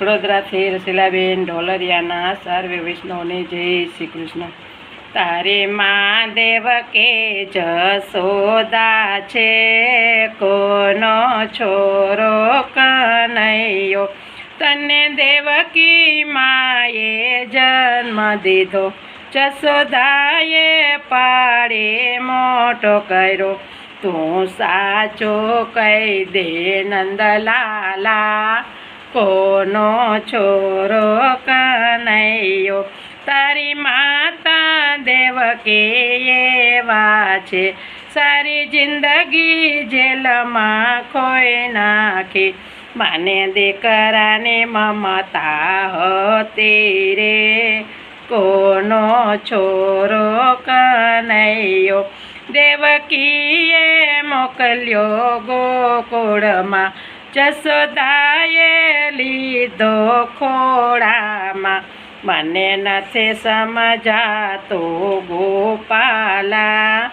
વડોદરાથી રસીલાબેન ઢોલરિયાના સર્વે વૈષ્ણવને જય શ્રી કૃષ્ણ. તારે માં દેવ કે જસોદા છે, કોનો છોરો કનૈયો? તને દેવકી માએ જન્મ દીધો જસોદાએ પાડે મોટો કર્યો. તું સાચો કહી દે નંદલાલા કોનો છોરો કનૈયો? તારી માતા દેવકી એવા છે સારી જિંદગી જેલમાં ખોઈ નાખી. માને દીકરાની મમતા હતી રે. કોનો છોરો કનૈયો? દેવકીએ મોકલ્યો ગોકુળમાં. જસોદાએ લીધો ખોડામાં મને નથી સમજાતો ગોપાલા.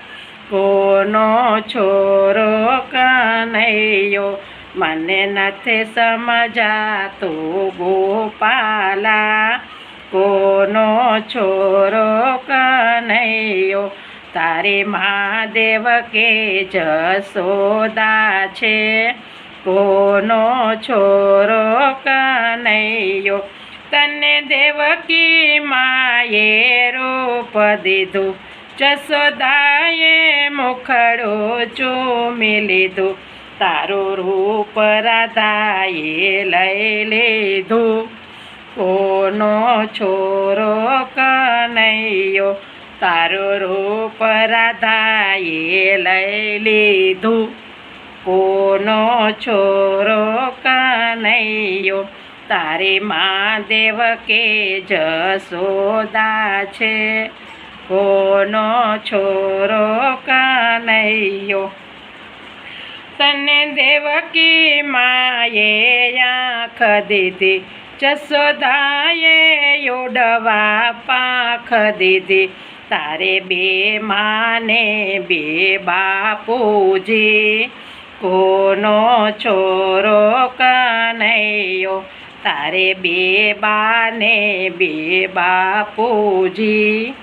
કોનો છોરો કનૈયો? મને નથી સમજાતો ગોપાલા. કોનો છોરો કનૈયો? તારે મહાદેવ કે જસોદા છે? કોનો છોરો કનૈયો? તને દેવકી માએ રૂપ દીધું. જસોદાએ મુખડો ચૂમી લીધું. તારું રૂપ રાધાએ લઈ લીધું. કોનો છોરો કનૈયો? તારું રૂપ રાધાએ લઈ લીધું. કોનો છોરો કનૈયો? તારી મા દેવ કે જસોદા છે? કોનો છોરો કનૈયો? તને દેવકી માએ આંખ દીધી? જસોદાએ ઉડવા પાંખ દીધી? તારે બે માને બે બાપુજી. કોનો છોરો કનૈયો? તારે બે બાને બે બાપુજી.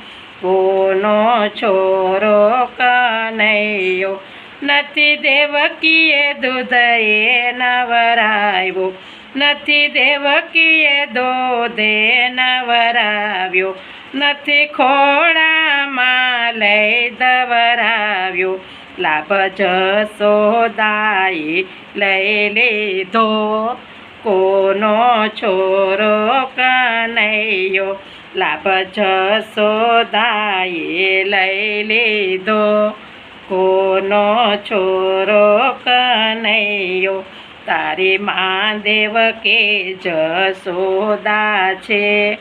કોનો છોરો કનૈયો? નથી દેવકીએ દૂધએ નવરાવ્યો. નથી દેવકીએ દોધે નવરાવ્યો. નથી ખોડામાં લઈ દવરાવ્યો. લાભ જસોદાઈ લઈ લીધો. કોનો છોરો કનૈયો લાભ જસોદાએ લઈ લીધો. કોનો છોરો કનૈયો તારી માદેવ કે જસોદા છે.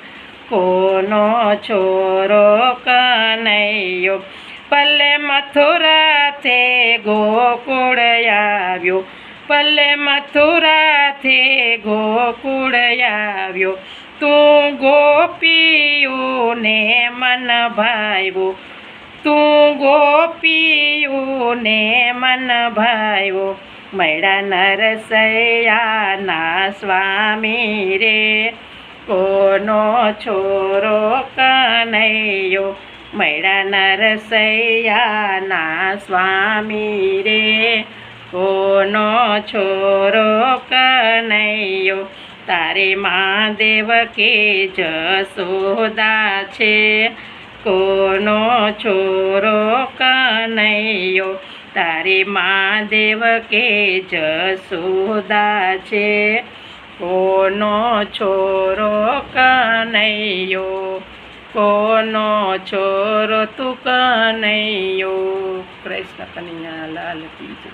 કોનો છોરો કનૈયો પલ્લે મથુરાથી ગોકુળ આવ્યો. પલ્લે મથુરાથી ગોકુળ આવ્યો. તું ગોપીઓને મન ભાવ્યો તું ગોપીઓને મન ભાવ્યો મૈડા નરસૈયાના સ્વામી રે. કોનો છોરો કનૈયો. મળ્યા નરસૈયાના સ્વામી રે કોનો છોરો કનૈયો? તારે મહાદેવ કે જસોદા છે. કોનો છોરો કનૈયો? તારે મહાદેવ કે જસોદા છે. કોનો છોરો કનૈયો? કોનો છોરો તું કનૈયો કૃષ્ણ કનૈયા લાલ કી જય.